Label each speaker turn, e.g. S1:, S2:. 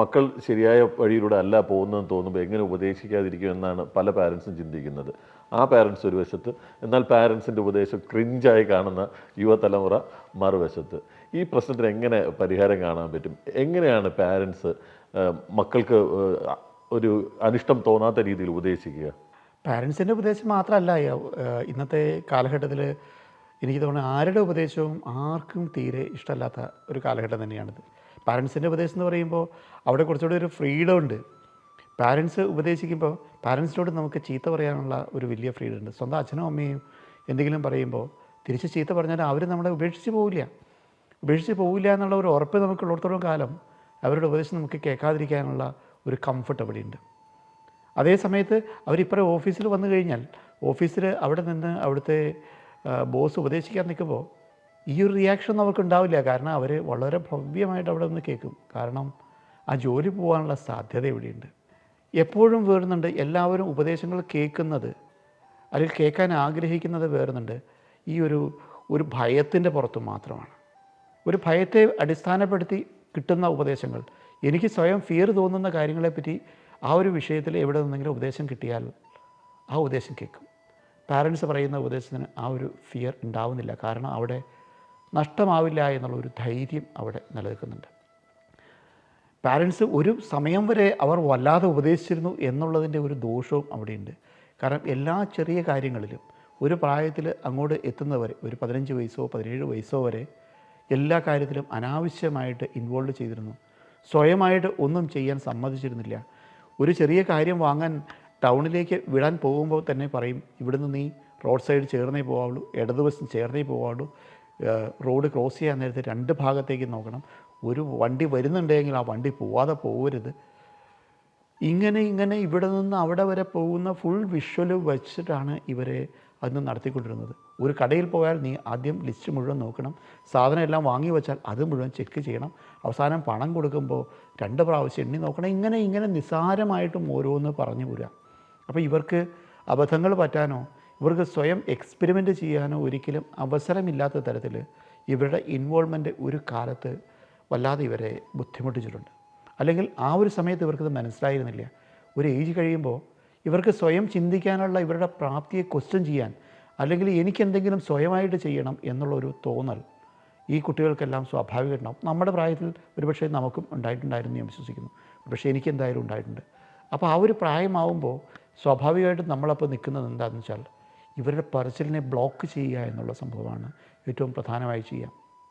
S1: മക്കൾ ശരിയായ വഴിയിലൂടെ അല്ല പോകുന്നതെന്ന് തോന്നുമ്പോൾ എങ്ങനെ ഉപദേശിക്കാതിരിക്കും എന്നാണ് പല പാരൻസും ചിന്തിക്കുന്നത്. ആ പാരൻസ് ഒരു വശത്ത് എന്നാൽ പാരൻസിന്റെ ഉപദേശം ക്രിഞ്ചായി കാണുന്ന യുവതലമുറ മറുവശത്ത്. ഈ പ്രശ്നത്തിന് എങ്ങനെ പരിഹാരം കാണാൻ പറ്റും? എങ്ങനെയാണ് പാരൻസ് മക്കൾക്ക് ഒരു അനിഷ്ടം തോന്നാത്ത രീതിയിൽ ഉപദേശിക്കുക?
S2: പാരൻസിന്റെ ഉപദേശം മാത്രമല്ല ഇന്നത്തെ കാലഘട്ടത്തിൽ എനിക്ക് തോന്നുന്നു ആരുടെ ഉപദേശവും ആർക്കും തീരെ ഇഷ്ടമല്ലാത്ത ഒരു കാലഘട്ടം തന്നെയാണിത്. പാരൻസിന്റെ ഉപദേശം എന്ന് പറയുമ്പോൾ അവിടെ കുറച്ചുകൂടി ഒരു ഫ്രീഡം ഉണ്ട്. പാരൻസ് ഉപദേശിക്കുമ്പോൾ പാരൻസിനോട് നമുക്ക് ചീത്ത പറയാനുള്ള ഒരു വലിയ ഫ്രീഡം ഉണ്ട്. സ്വന്തം അച്ഛനും അമ്മയും എന്തെങ്കിലും പറയുമ്പോൾ തിരിച്ച് ചീത്ത പറഞ്ഞാൽ അവർ നമ്മളെ ഉപേക്ഷിച്ച് പോവില്ല. ഉപേക്ഷിച്ച് പോവില്ല എന്നുള്ള ഒരു ഉറപ്പ് നമുക്കുള്ളിടത്തോളം കാലം അവരുടെ ഉപദേശം നമുക്ക് കേൾക്കാതിരിക്കാനുള്ള ഒരു കംഫർട്ട് അവിടെയുണ്ട് അതേ സമയത്ത് അവരിപ്പറേ ഓഫീസിൽ വന്നു കഴിഞ്ഞാൽ ഓഫീസിൽ അവിടെ നിന്ന് അവിടുത്തെ ബോസ് ഉപദേശിക്കാൻ നിൽക്കുമ്പോൾ ഈ ഒരു റിയാക്ഷൻ അവർക്ക് ഉണ്ടാവില്ല. കാരണം അവർ വളരെ ഭവ്യമായിട്ട് അവിടെ നിന്ന് കേൾക്കും. കാരണം ആ ജോലി പോകാനുള്ള സാധ്യത ഇവിടെയുണ്ട്. എപ്പോഴും വേറുന്നുണ്ട്. എല്ലാവരും ഉപദേശങ്ങൾ കേൾക്കുന്നത് അല്ലെങ്കിൽ കേൾക്കാൻ ആഗ്രഹിക്കുന്നത് വേറുന്നുണ്ട്. ഈ ഒരു ഒരു ഭയത്തിന്റെ പുറത്ത് മാത്രമാണ്. ഒരു ഭയത്തെ അടിസ്ഥാനപ്പെടുത്തി കിട്ടുന്ന ഉപദേശങ്ങൾ. എനിക്ക് സ്വയം ഫിയർ തോന്നുന്ന കാര്യങ്ങളെപ്പറ്റി ആ ഒരു വിഷയത്തിൽ എവിടെ നിന്നെങ്കിലും ഉപദേശം കിട്ടിയാൽ ആ ഉപദേശം കേൾക്കും. പാരൻസ് പറയുന്ന ഉപദേശത്തിന് ആ ഒരു ഫിയർ ഉണ്ടാവുന്നില്ല. കാരണം അവിടെ നഷ്ടമാവില്ല എന്നുള്ള ഒരു ധൈര്യം അവിടെ നിലനിൽക്കുന്നുണ്ട്. പാരൻസ് ഒരു സമയം വരെ അവർ വല്ലാതെ ഉപദേശിച്ചിരുന്നു എന്നുള്ളതിന്റെ ഒരു ദോഷവും അവിടെയുണ്ട്. കാരണം എല്ലാ ചെറിയ കാര്യങ്ങളിലും ഒരു പ്രായത്തിൽ അങ്ങോട്ട് എത്തുന്നവരെ ഒരു പതിനഞ്ച് വയസ്സോ പതിനേഴ് വയസ്സോ വരെ എല്ലാ കാര്യത്തിലും അനാവശ്യമായിട്ട് ഇൻവോൾവ് ചെയ്തിരുന്നു. സ്വയമായിട്ട് ഒന്നും ചെയ്യാൻ സമ്മതിച്ചിരുന്നില്ല. ഒരു ചെറിയ കാര്യം വാങ്ങാൻ ടൗണിലേക്ക് വിടാൻ പോകുമ്പോൾ തന്നെ പറയും ഇവിടുന്ന് നീ റോഡ് സൈഡ് ചേർന്നേ പോകാവുള്ളൂ ഇടതുവശം ചേർന്നേ പോകാവുള്ളൂ റോഡ് ക്രോസ് ചെയ്യാൻ നേരത്തെ രണ്ട് ഭാഗത്തേക്ക് നോക്കണം. ഒരു വണ്ടി വരുന്നുണ്ടെങ്കിൽ ആ വണ്ടി പോവാതെ പോകരുത് ഇങ്ങനെ ഇങ്ങനെ ഇവിടെ നിന്ന് അവിടെ വരെ പോകുന്ന ഫുൾ വിഷ്വൽ വെച്ചിട്ടാണ് ഇവരെ അന്ന് നടത്തിക്കൊണ്ടിരുന്നത്. ഒരു കടയിൽ പോയാൽ നീ ആദ്യം ലിസ്റ്റ് മുഴുവൻ നോക്കണം. സാധനം എല്ലാം വാങ്ങി വെച്ചാൽ അത് മുഴുവൻ ചെക്ക് ചെയ്യണം. അവസാനം പണം കൊടുക്കുമ്പോൾ രണ്ട് പ്രാവശ്യം എണ്ണി നോക്കണം. ഇങ്ങനെ ഇങ്ങനെ നിസ്സാരമായിട്ടും ഓരോന്ന് പറഞ്ഞു പോരാ അപ്പോൾ ഇവർക്ക് അബദ്ധങ്ങൾ പറ്റാനോ? ഇവർക്ക് സ്വയം എക്സ്പെരിമെന്റ് ചെയ്യാനോ ഒരിക്കലും അവസരമില്ലാത്ത തരത്തിൽ ഇവരുടെ ഇൻവോൾവ്മെന്റ് ഒരു കാലത്ത് വല്ലാതെ ഇവരെ ബുദ്ധിമുട്ടിച്ചിട്ടുണ്ട്. അല്ലെങ്കിൽ ആ ഒരു സമയത്ത് ഇവർക്കത് മനസ്സിലായിരുന്നില്ല. ഒരു ഏജ് കഴിയുമ്പോൾ ഇവർക്ക് സ്വയം ചിന്തിക്കാനുള്ള ഇവരുടെ പ്രാപ്തിയെ ക്വസ്റ്റ്യൻ ചെയ്യാൻ അല്ലെങ്കിൽ എനിക്കെന്തെങ്കിലും സ്വയമായിട്ട് ചെയ്യണം എന്നുള്ളൊരു തോന്നൽ ഈ കുട്ടികൾക്കെല്ലാം സ്വാഭാവികമായിട്ടുണ്ടാവും. നമ്മുടെ പ്രായത്തിൽ ഒരുപക്ഷെ നമുക്കും ഉണ്ടായിട്ടുണ്ടായിരുന്നു ഞാൻ വിശ്വസിക്കുന്നു. പക്ഷേ എനിക്ക് എന്തായാലും ഉണ്ടായിട്ടുണ്ട്. അപ്പോൾ ആ ഒരു പ്രായമാവുമ്പോൾ സ്വാഭാവികമായിട്ടും നമ്മളപ്പോൾ നിൽക്കുന്നത് എന്താണെന്ന് വെച്ചാൽ ഇവരുടെ പറച്ചിലിനെ ബ്ലോക്ക് ചെയ്യുക എന്നുള്ള സംഭവമാണ് ഏറ്റവും പ്രധാനമായി ചെയ്യുക